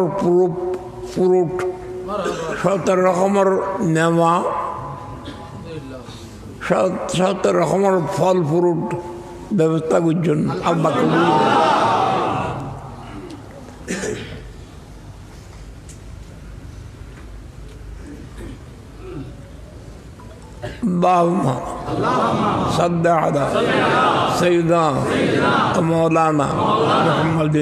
রকমের পুরুপ পুরুট সতেরো রকমের নেওয়া সতেরো রকমের ফল ফ্রুট ব্যবস্থা করছেন আল্লাহ কবুল اللهم صل على سيدنا مولانا محمد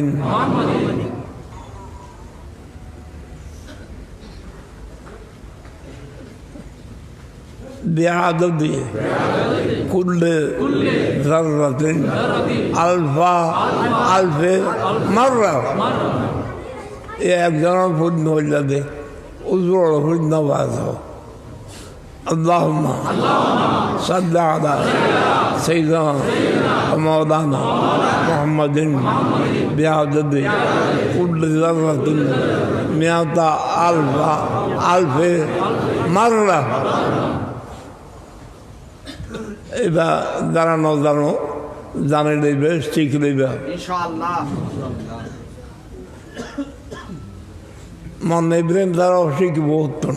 بعدد كل ذرة ألف ألف مرة يعجرف الذي فدنا النوازل اللهم صل على سيدنا ومولانا محمد بعدد كل ذرة مئة ألف ألف مرة এবার দাঁড়ানো দাঁড়ানো। জানে লইবে শিখ লইবে ইনশাআল্লাহ। মনে ইব্রাহিম দ্বারাও শিখব উত্তম।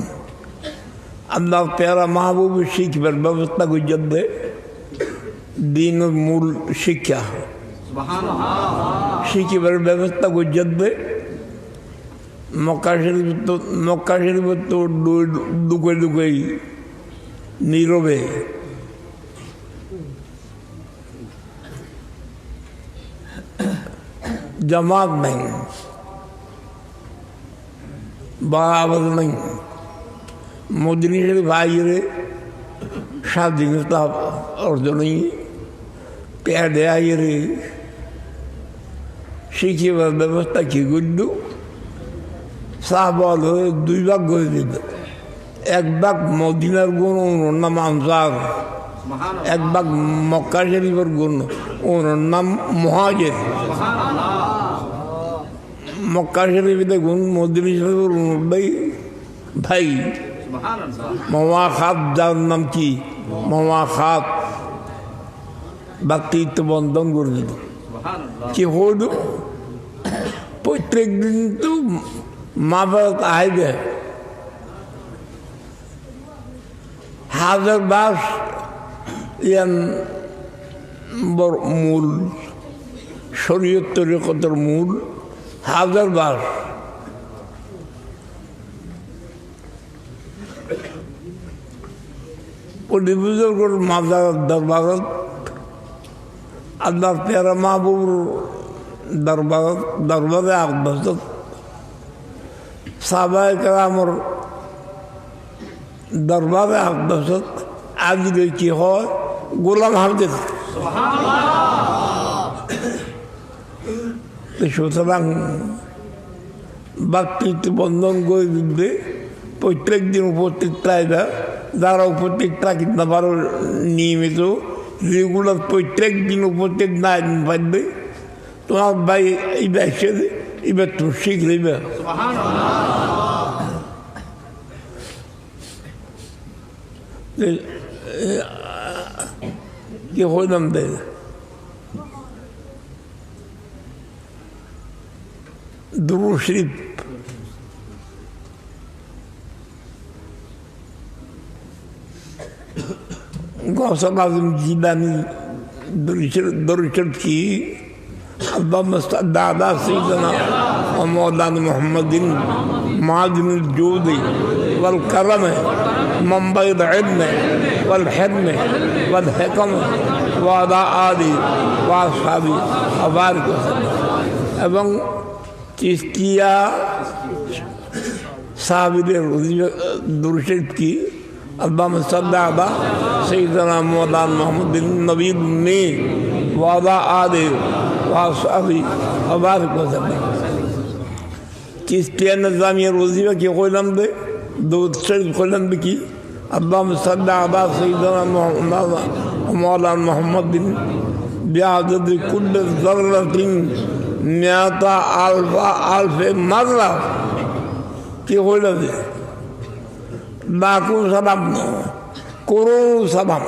আল্লাহ পেয়ারা মাহবুব শিখবার ব্যবস্থা করছেন দে দিনের মূল শিক্ষা। শিখিবার ব্যবস্থা করছেন দে মক্কা শরীফ তো মক্কা শরীফ তো দুকে দুকেই নীরবে। জামাত নেই বা আবাদ নেই শরীফ আইরে স্বাধীনতা অর্জনই পেয়াদে আইরে শিখিবার ব্যবস্থা কি করল? সাহবাল হয়ে দুই ভাগ করে দিল। এক ভাগ মদিনার গুণ ওনার নাম আনসার। এক ভাগ মক্কা শরীফের গুণ ওনার নাম মহাজের। মক্কা শরীফে গুণ মদিনা শরীফের ভাই ভাই। মামা খাত যার নাম কি? মামা খাত বাক্তিত্ব বন্ধন করে দিল। কি হল প্রত্যেক দিন তো মা বাবা আইবে। হাজার বাস ইয়ান মূল শরীয়ত তরিকতের মূল। হাজার ওটি বুজুর্গর মাদার দরবারত আল্লাহ পেয়ারা মাহবুর দরবার দরবারে আকবসত সাবাই কালামর দরবারে আকবসত আজকে কি হয়? গোলাম হামদের তো সুতরাং বাক্যিত বন্ধন করে দিবে। প্রত্যেক দিন উপস্থিত চাইবে যারা উপস্থিত থাকি না পারো নিয়মিত রেগুলার প্রত্যেক দিন উপস্থিত না পারবে তোমার ভাই এবার এসে এবার তো শিখ নেবে কি হইলাম دروش رب قوصة لازم جيلاني دروش رب كي الله مستعد على سيدنا ومولانا محمد معدن الجود والكرم من بيض علم والحلم والحكم وعلى آله وأصحابه وبارك وسلم. Çiftçiya sahabilerin duruşet ki Allah'ım salli ala Seyyidina Muhammed Muhammedin Nebiyyil Ümmi ve ala âli ve ashabi ve barik ve sellem Çiftçiya nizamiye vazife ki koylandı Davut Şerif koylandı ki Allah'ım salli ala Seyyidina Muhammed Muhammed bin Bihazeti kulle zarratin মেয়াদা আলফা আলফে মাদ্রাস কি হইল যে? Baku সাবাম করুণ সাবাম।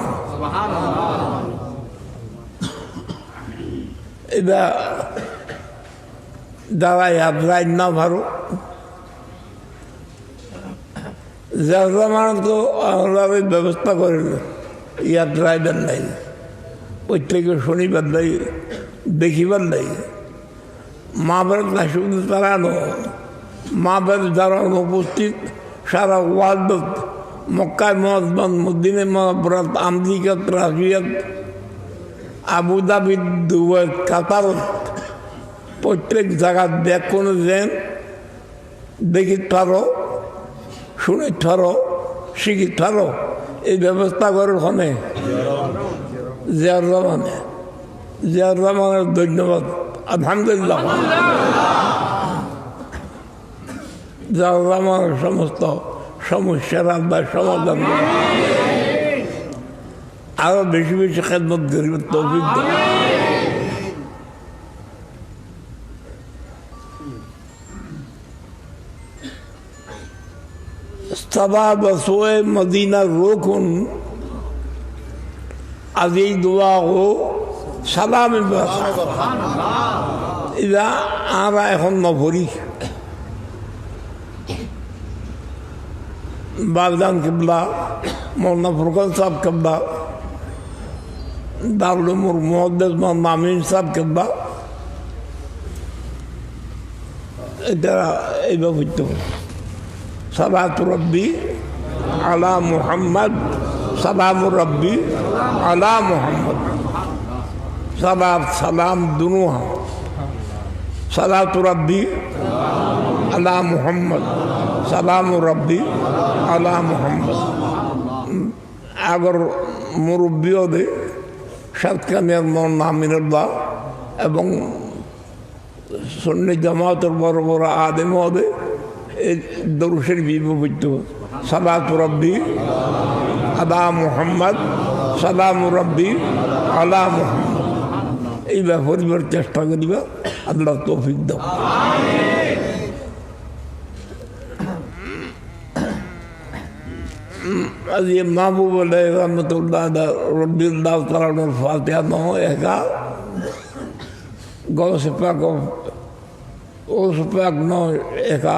এটা দাঁড়াই আপনার না ভালো জাহরামান তো আমরা ওই ব্যবস্থা করে ইয়াত্রায় বেন নাই, প্রত্যেকে শনিবার নাই, দেখিবার নাই। মা বাড়ির না শুধু তারা নো মা বাড়ির যারা উপস্থিত সারা ওয়ার্ল্ড মক্কায় মহাজমান মদিনে মহাবরাত আমেরিকাত রাশিয়াত আবুধাবি দুবাই কাতারত প্রত্যেক জায়গার দেখ কোনো যেন দেখি থারো, শুনে থারো, শিখি থারো, এই ব্যবস্থা করে ওখানে জিয়ার রহমানে। জিয়ার রহমানের ধন্যবাদ। আলহামদুলিল্লাহ জিয়ার রহমানের সমস্ত সমস্যার আল্লাহ সমাধান। আরও বেশি বেশি খেদমত করিব তৌফিক। সবা বসোয়ে মদিনা রোকুন আজ এই দোয়া ও সালাম এরা আরা এখন নভরি বাগদান কিবলা মৌলানা ফুরকান সাহেব কিবলা দারুল উমর মামিন মৌলানা আমিন সাহেব কিবলা। এটা এইভাবে হইতো সালাত রব্বি আলা মুহাম্মদ সালাম রব্বি আলা মুহাম্মদ। সালাত সালাম দুনুহা। সালাত রব্বি আলা মুহাম্মদ। সালাম রব্বি আলা মুহাম্মদ। আগর মুরব্বীদে সাতকানিয়ার নামিনুল্লাহ এবং সন্নি জামাতের বড় বড় আদে মহদে এই দরুষের বিপবিত্য সালাত রব্বি আলা মুহাম্মদ, সালাম রব্বি আলা মুহাম্মদ। এই ব্যাপারিবার চেষ্টা করিবা, আল্লাহ তৌফিক দাও। আজ এ মাহবুব রহমতুল্লাহ দাও তালানোর ফাতেহা নহ একা। গলসে পাক ওসে পাক নয় একা।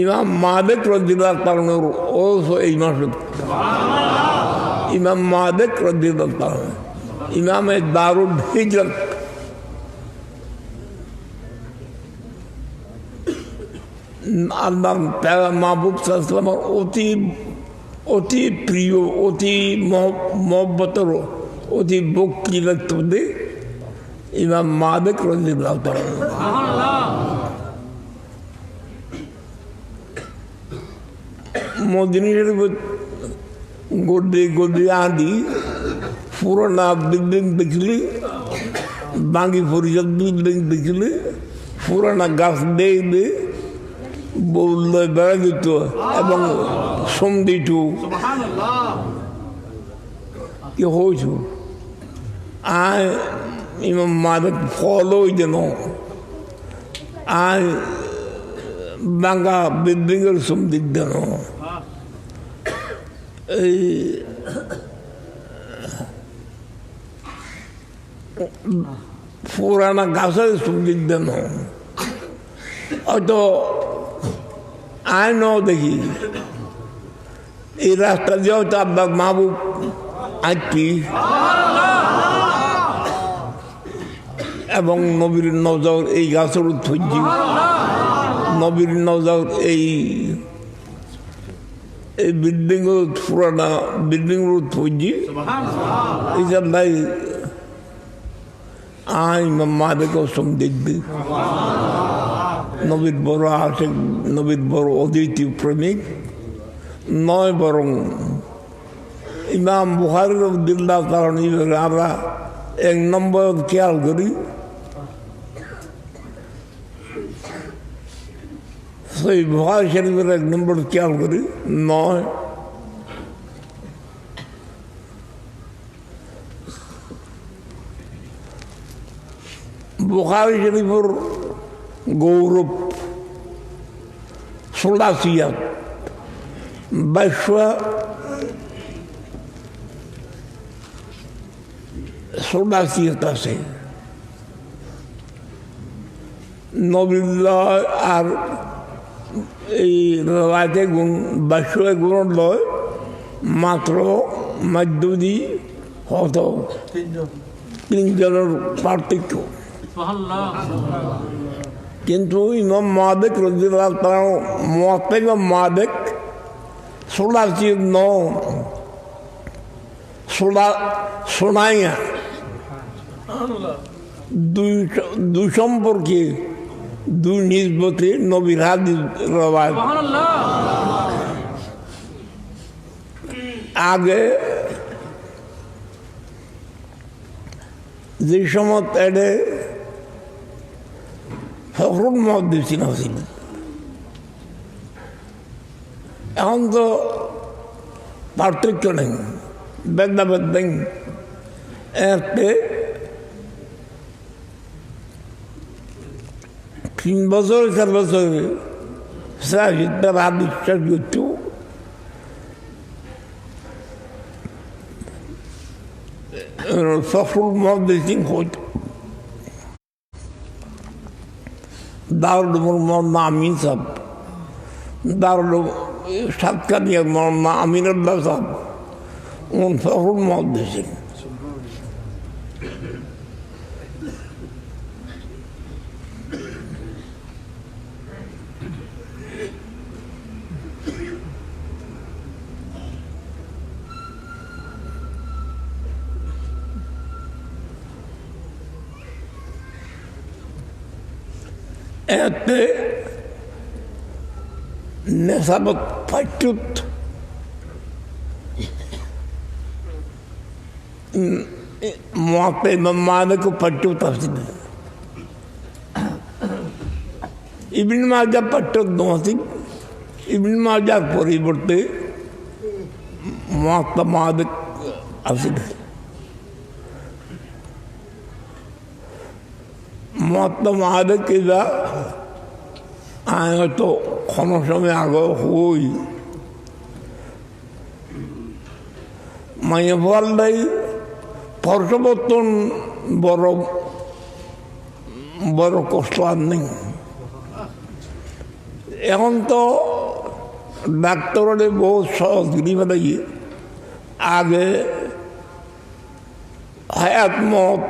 ইমাম মালিক রদিল্লাহ তালানোর ওস এই মাসুদ ইমাম তালন ইমামে দারুল হিজরত। মাহবুব সাল্লামের অতি অতি প্রিয়, অতি মহব্বতর, অতি ভক্তি ব্যক্তি ইমাম মাদেক রদ্দিল্লাহ তালন গড্ডি আদি পুরোনা বিল্ডিং দেখলি বাঙ্গি পরিষদ বিল্ডিং দেখলি পুরানা গাছ দেখলে বললে বেড়া দিত এবং সন্ধিটু. কি হয়েছ আয় ইমাম ফল ওই যেন আয় বাঙ্গা বিল্ডিংয়ের সন্ধির যেন এই পুরানা গাছের সন্ধির যেন হয়তো আয় ন দেখি। এই রাস্তা দিয়েও তো আব্বা মাহবুব আঁকি এবং নবীর নজর এই গাছের উৎপত্তি। নবীর নজর এই এই বিল্ডিং পুরানা বিল্ডিং উৎপত্তি Subhanallah. এই জন্যই আই মাদেরকে সমৃদ্ধি নবীর বড় আছে নবীর বড় অদ্বিতীয় প্রেমিক। নয় বরং ইমাম বুহারের দিল্লা কারণ আমরা এক নম্বর খেয়াল করি। সেই বুহার শরীফের এক নম্বর খেয়াল করি। নয়। বুখারি শরীফের গৌরব সোলাসিয়াত বাইশা সোলাসিয়াত আছে। নবীল্লাহ আর এই, রাতে গুণ বাস্য গুণ লয়, মাত্র মাধ্যদি হত। তিনজনের পার্থক্য। কিন্তু ইমাম মাদেক রজিল্লাহ তার মতে ইমাম মাদেক সোলা চিহ্ন সোলা, সোনাইয়া দুই দুই সম্পর্কে দুই নিজবতে নবীর হাদিস রবায়। আগে যে সময় এডে ফখরুল মহাদিসিন ছিল এখন তো পার্থক্য নেই ভেদাভেদ নেই। এতে তিন বছর চার বছর সাহিত্যের আবিষ্কার করতেও ফখরুল মহাদিসিন হইত দারুল মোহাম্মদ আমিন সাহেব দারুল সাতকানিয়ার মোহাম্মদ আমিনুল্লাহ সাহেব উন ফখরুল মহাদিসিন এতে নেশাবত পাইটুত মতে মানক পাইটুত আসছিল ইবিন মাজা পাইটুত নসিব ইবিন মাজার পরিবর্তে মহাত্মা মাদক মহাত্মা মাদকেরা আমি হয়তো কোনো সময় আগে হই। মাইয়া ফলটাই পর্যবর্তন বড় বড় কষ্ট আর নেই। এখন তো ডাক্তারের বহু সহজগিরি বানাই আগে হায়াত মত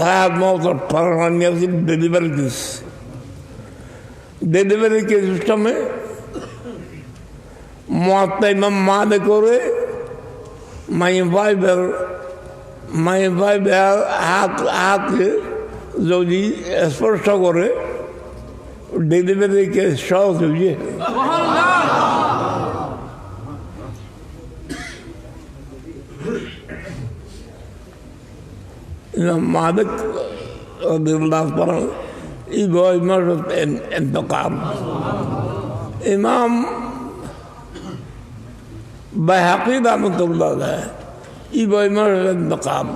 হায়াত মত পারানি ডেলিভারি কেস ডেলিভারি কেস সিস্টেমে মতটা ইমাম মাদে করে, মাই ভাইবের মাই ভাইবের হাত, হাতকে যদি স্পর্শ করে ডেলিভারি কেস সহজ হয়ে Imam Malik radıyallahu anh İbrahim Arif entikam. İmam Bayhaqi rahmetullah aleyh İbrahim Arif entikam.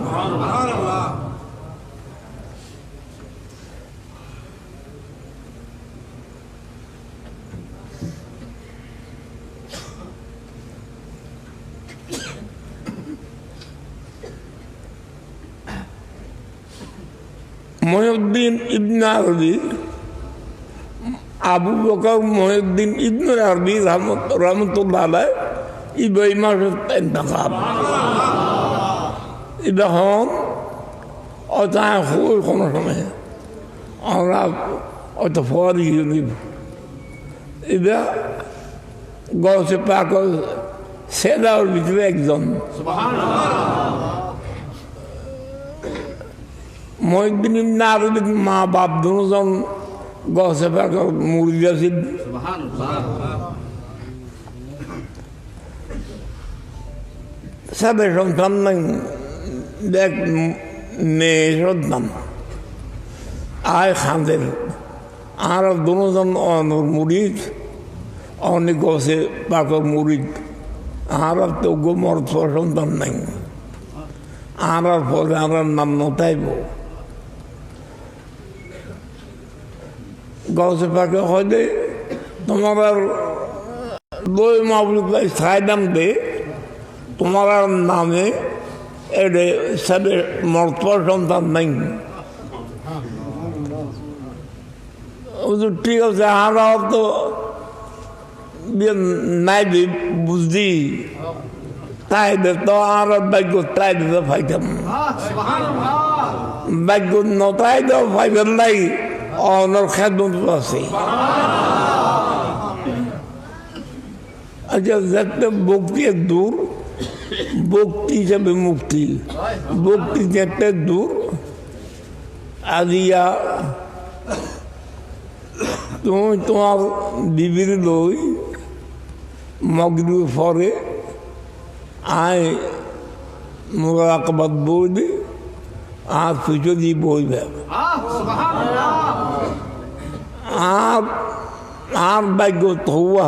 Mohiuddin ইবনে আরবি, আবু বকর মহিউদ্দিন ইবনে আরবি রহমত রহমতুল্লাহ ইব্রাহিম ইন্তকাম এখন অতা হই কোনো সময়। আমরা অত ফরি এটা গছে পাক সেদার ভিতরে একজন। মহিউদ্দিন ইবনে আরবির মা বাপ দুজন গছে মুরগি আছিল সন্তান নাই এক মেয়ে সন্তান। আয় খাঁদের আর দুজন অনর মুড়িদ অনেক গছে পাকর মুড়িদ আর তো গোমর সন্তান নাই। আর পরে আমার নাম নতাইব গছে পাকে হয়তো তোমার আর বই মাবুল সাইদাম দে। তোমার আর নামে এডে সবে মর্তবা সন্তান নাই। ঠিক আছে আমরা তো নাই বি বুঝদি তাই দে তো আর ভাগ্য তাই দে ফাইতাম ভাগ্য। নতাই দে ফাইবেন নাই। অনর খেদমত আছে। আচ্ছা ভক্তি দূর ভক্তি হিসাবে মুক্তি। ভক্তি যেতে দূর আদিয়া তুমি তোমার বিবির লই মগরু ফরে আয় মোরাকবাদ বইবে আর পিছু দিয়ে বইবে আর আর ভাগ্য হওয়া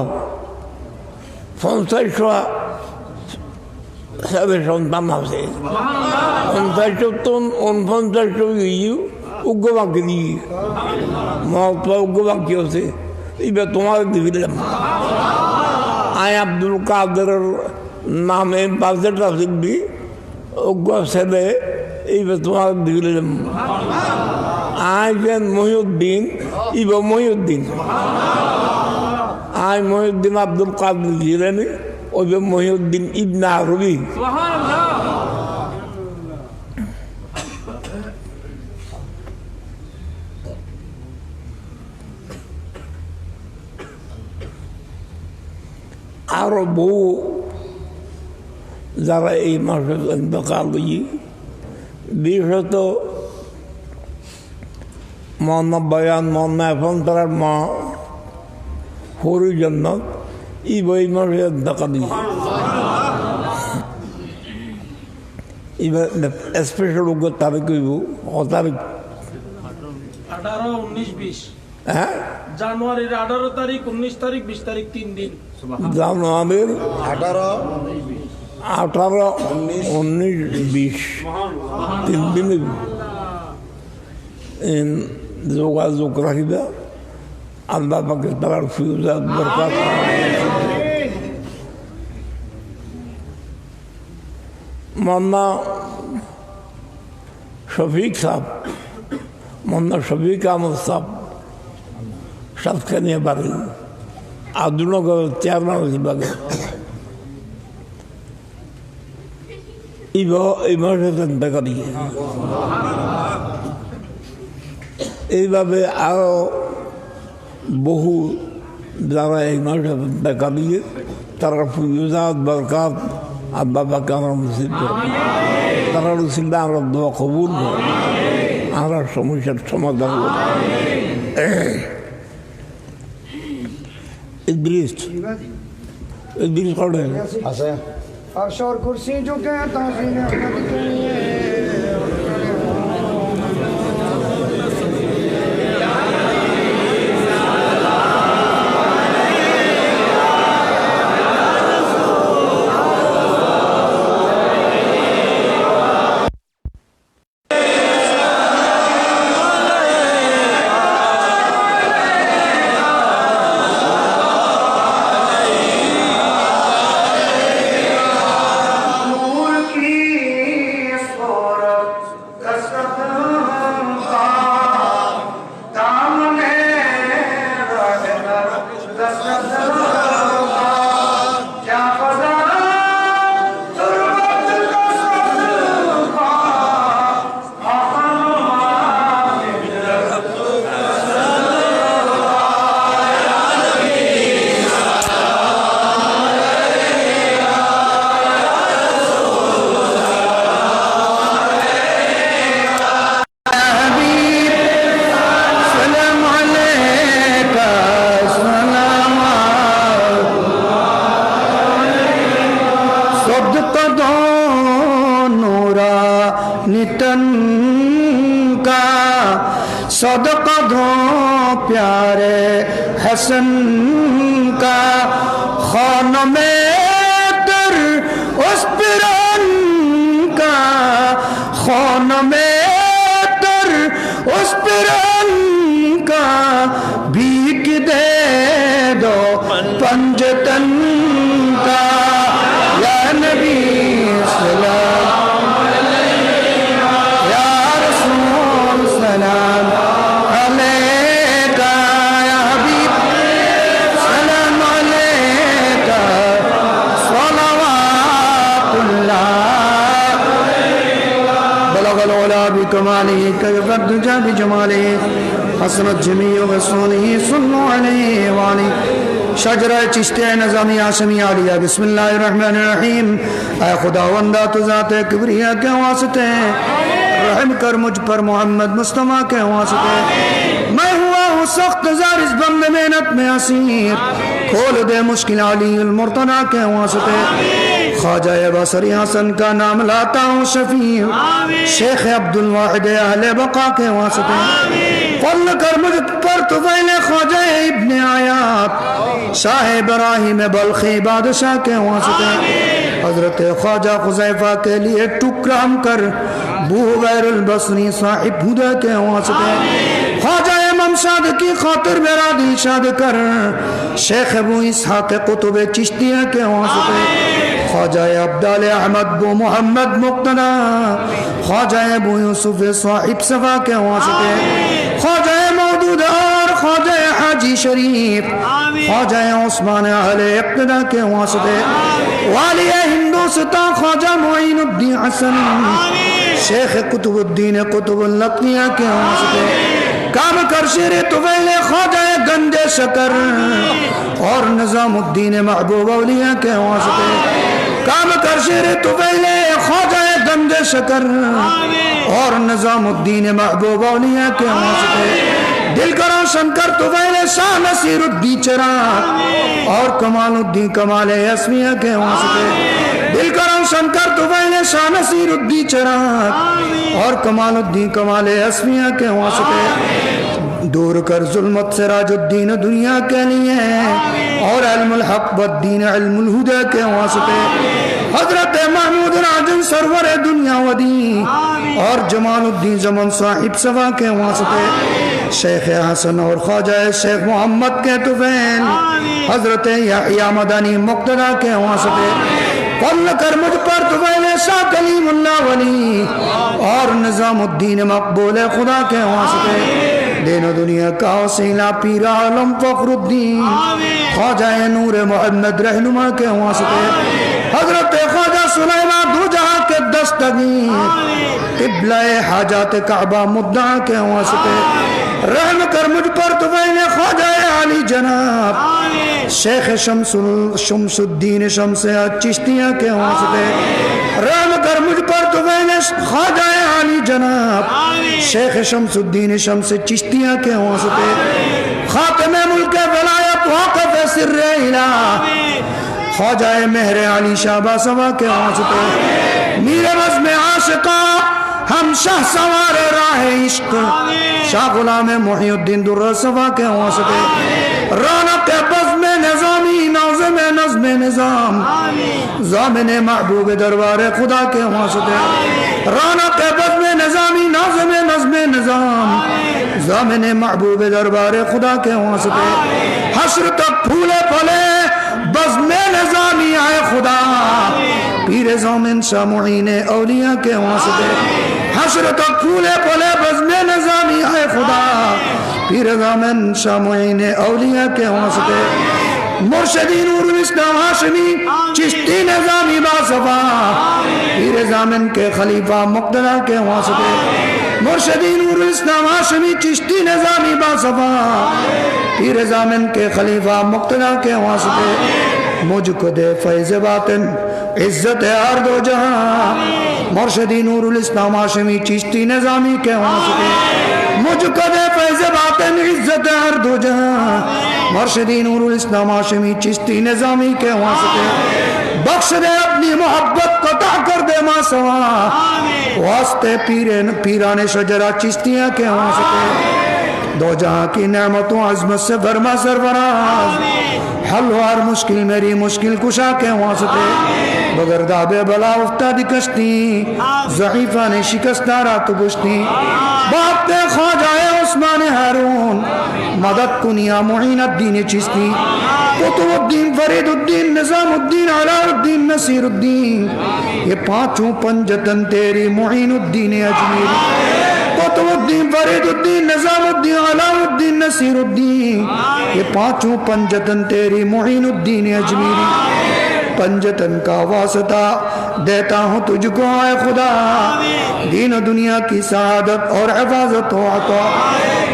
পঞ্চাশ সাবে সন্তান আছে। পঞ্চাশ উনপঞ্চাশ উগ্রবাক্য দিয়ে। মত উগ্রবাক্য আছে। এবার তোমার দিলাম আয় আব্দুল কাদের নামে বাজেটা শিখবি উগ্র ছেলে, এইবার তোমার দিলাম আয় যেন মহিউদ্দিন ইব মহিউদ্দিন। আয় মহিউদ্দিন আব্দুল কাদের জিলানি ওই মহিউদ্দিন ইবনা রবি। আরও বহু যারা এই মাসে বিশেষত মৌলানা বয়ান মৌলানা এখন তার মা হরিজন্নত ই বই হয়ে এবার স্পেশাল উগ্র তারিখ হইব? ও তারিখ আঠারো উনিশ বিশ। হ্যাঁ? জানুয়ারির আঠারো তারিখ উনিশ তারিখ বিশ তারিখ তিন দিন। জানুয়ারির আঠারো আঠারো উনিশ। বিশ। তিন দিন যোগাযোগ রাখিবা আল্লাহ পাকে তার ফিউজাত দরকার মন্না শফিক সাহ মন্না শফিক আহমদ সাহ সাতকে নিয়ে বাড়ি আদুনগর চেয়ারম্যান বিভাগে এইভাবে চিন্তা করি এইভাবে আরও বহু যারা এই মাসে বেকারিয়ে তারা পুজোজাত বরকাত আব্বা বাকে আমরা নসিব তারা নসিবে আমরা দোয়া কবুল আমরা সমস্যার সমাধান ইদ্রিস ইদ্রিস করে আছে আচ্ছা। আর শর কুরসি ঝুঁকে তাহসিন حسنت جميع غصونه صلوا عليه وعليه شجرہ چشتے نظامی آسمی عالیہ بسم اللہ الرحمن الرحیم۔ اے خداوندہ تو ذات کبریہ کے واسطے۔ رحم کر مجھ پر محمد مصطفیٰ کے واسطے۔ میں ہوا ہوں سخت زار اس بند محنت میں اسیر۔ کھول دے مشکل علی المرتضی کے واسطے۔ خواجہ بصری حسن کا نام لاتا ہوں شفیع۔ شیخ عبد الواحد اہل بقا کے واسطے۔ فضل کر مجھ پر تو خواجہ ابن آیات شاہ ابراہیم بلخی بادشاہ کے واسطے۔ حضرت خواجہ خزیفہ کے لیے ٹکرا ہم کر۔ بو غیر البصری صاحب ہدا کے واسطے۔ خواجہ شاد کی خاطر میرا دل شاد کر۔ شیخ ابو اسحاق قطب چشتیہ کے واسطے۔ خواجہ عبدال احمد بو محمد مقتدا خواجہ ابو یوسف صاحب صفا کے واسطے خواجہ مودود اور خواجہ حاجی شریف خواجہ عثمان اہل اقتدا کے واسطے والی ہندوستان خواجہ معین الدین حسن شیخ قطب الدین قطب اللقیہ کے واسطے کام کر شیر طویل خواجہ گندے شکر اور نظام الدین محبوب اولیاء کے واسطے کام کر شیر طویل خواجہ گندے شکر۔ اور نظام الدین محبوب اولیاء کے واسطے دل کا روشن کر طویل شاہ نصیر الدین چرا اور کمال الدین کمال اسمیہ کے واسطے دل کا روشن کر طویل شاہ نصیر الدین چرا اور کمال الدین کمال اسمیہ کے واسطے دور کر ظلمت سراج الدین دنیا کے لیے۔ اور علم الحق والدین علم الہدا کے واسطے۔ حضرت محمود راجن سرور دنیا و دین اور جمال الدین زمن صاحب سوا کے واسطے۔ شیخ حسن اور خواجہ شیخ محمد کے طفیل حضرت یحییٰ مدنی مقتدہ کے واسطے۔ فضل کر مجھ پر طفیل شاہ کلیم اللہ ولی۔ اور نظام الدین مقبول خدا کے واسطے۔ دین و دنیا کا وسیلہ پیر عالم فخر الدین۔ خواجہ نور محمد رہنما کے واسطے۔ حضرت خواجہ سلیمان دو جہاں کے دستگیر۔ قبلہ حاجات کعبہ مدعا کے واسطے۔ رحم کر مجھ پر تو میں خواجہ علی جناب۔ شیخ شمس شمس الدین شمس چشتیاں کے واسطے۔ رحم کر مجھ پر تو میں خواجہ علی جناب۔ شیخ شمس الدین شمس چشتیاں کے واسطے۔ خاتم سر الہ خواجہ مہر علی شہبہ سوا کے واسطے میرے بز میں عاشقہ ہم شاہ سوار راہ عشق۔ شاہ غلام محی الدین در سوا کے واسطے رونق بز میں نظامی نازم نظم نظام۔ زامن محبوب دربار خدا کے واسطے رونق بز میں نظامی نازم نظم نظام۔ زامن محبوب دربار خدا کے واسطے حشر تک پھولے پھلے بز میں نظامی آئے خدا۔ پیر زومن شاہ معین اولیاء کے واسطے حشر تک پھولے پھلے بز میں نظامی آئے خدا۔ پیر زومن شاہ معین اولیاء کے واسطے مرشدی نور الاسلام ہاشمی، چشتی نظامی باصفا پیر زامن کے خلیفہ مقتدہ کے واسطے مرشدی نور الاسلام ہاشمی چشتی نظامی باصفا پیر زامن کے خلیفہ مقتدہ کے واسطے مجھ کو دے فیض باطن عزت ہر دو جہاں. مرشدی نور الاسلام ہاشمی چشتی نظامی کے واسطے مجھ کو دے فیض باطن عزت ہر دو جہاں. مرشدی نور الاسلام ہاشمی چشتی نظامی کے واسطے بخش دے اپنی محبت کو کر دے ماں سوا واسطے پیرن پیران شجرہ چشتیاں کے واسطے دو جہاں کی نعمتوں عظمت سے برما سرفراز حل ہر مشکل میری مشکل کشا کے واسطے بگر دابے بلا افتاد کشتی۔ ضعیفہ نے شکستہ رات بشتی باپ تے خواجہ عثمان ہارون۔ مدد کنیا معین الدین چشتی۔ قطب الدین فرید الدین نظام الدین علا الدین نصیر الدین یہ پانچوں پنجتن تیری معین الدین اجمیر قطب الدین فرید الدین نظام الدین علا الدین نصیر الدین یہ پانچوں پنجتن تیری معین الدین اجمیر پنجتن کا واسطہ دیتا ہوں تجھ کو آئے خدا۔ دین دنیا کی سعادت اور حفاظت و عطا۔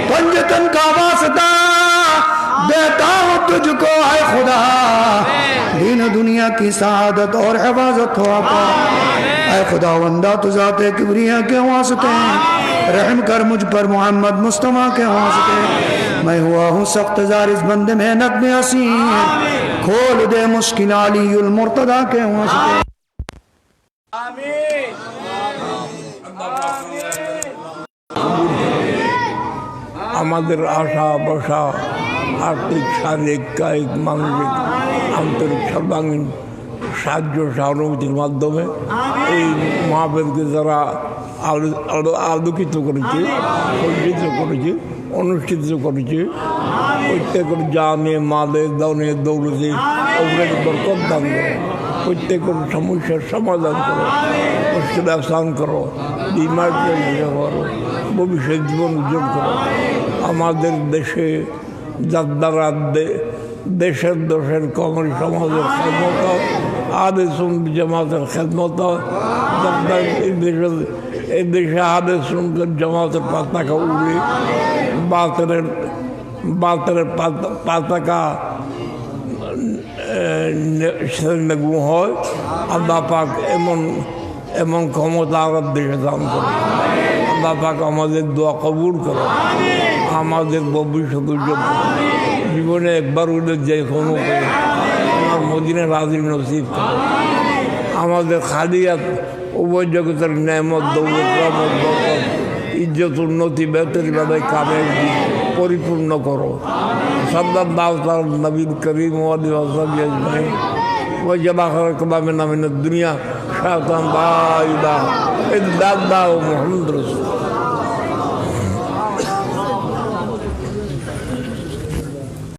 پنجتن کا واسطہ دیتا ہوں تجھ کو اے خدا۔ دین دنیا کی سعادت اور حفاظت ہو آقا۔ اے خدا وندہ تو ذات کبریاں کے واسطے۔ رحم کر مجھ پر محمد مصطفیٰ کے واسطے۔ میں ہوا ہوں سخت زارز بند محنت میں حسین کھول دے مشکل علی المرتدہ کے واسطے۔ آمین۔ آمین۔ আমাদের আশা বসা আর্থিক শারীরিক কায়িক মানসিক আন্তরিক সর্বাঙ্গীন সাহায্য সহানুভূতির মাধ্যমে এই মহাবেদকে যারা আলো- আলো- আলোকিত করেছে, সজ্জিত করেছে, অনুষ্ঠিত করেছে, প্রত্যেকের জানে, মালে, দনে, দৌলতে অগ্রের বরকত দান করো। প্রত্যেকের সমস্যার সমাধান করো মুশকিল আসান করো বিমার ভবিষ্যৎ জীবন উজ্জ্বল করো। আমাদের দেশে যার দে- দেশের দোষের কমল সমাজের খেদমত আদে জামাতের খেদমত দেশের, এই দেশে আদে সুনকের জামাতের পতাকা উড়ে বাতের বাতের পতাকা নেগু হয় আল্লাহ পাক এমন এমন ক্ষমতা আমার দেশে দান করে। আল্লাহ আমাদের দোয়া কবুল করো আমাদের উজ্জ্বল। জীবনে একবার উঠে যে কোনো মদিনে রাজির নসিব। আমাদের খালিয়াত উভয় জগতের ন্যামত, দৌলত ইজ্জত, উন্নতি বেহতরিভাবে কামের পরিপূর্ণ করো। সাল্লাল্লাহু তাআলা নবীল করিম ওয়া আলিহি ওয়া সাহবিহি আজমাইন। ওয়া জামা খালাকুম মিন দুনিয়া লা ইলাহা ইল্লাল্লাহু। মুহাম্মাদুর রাসূল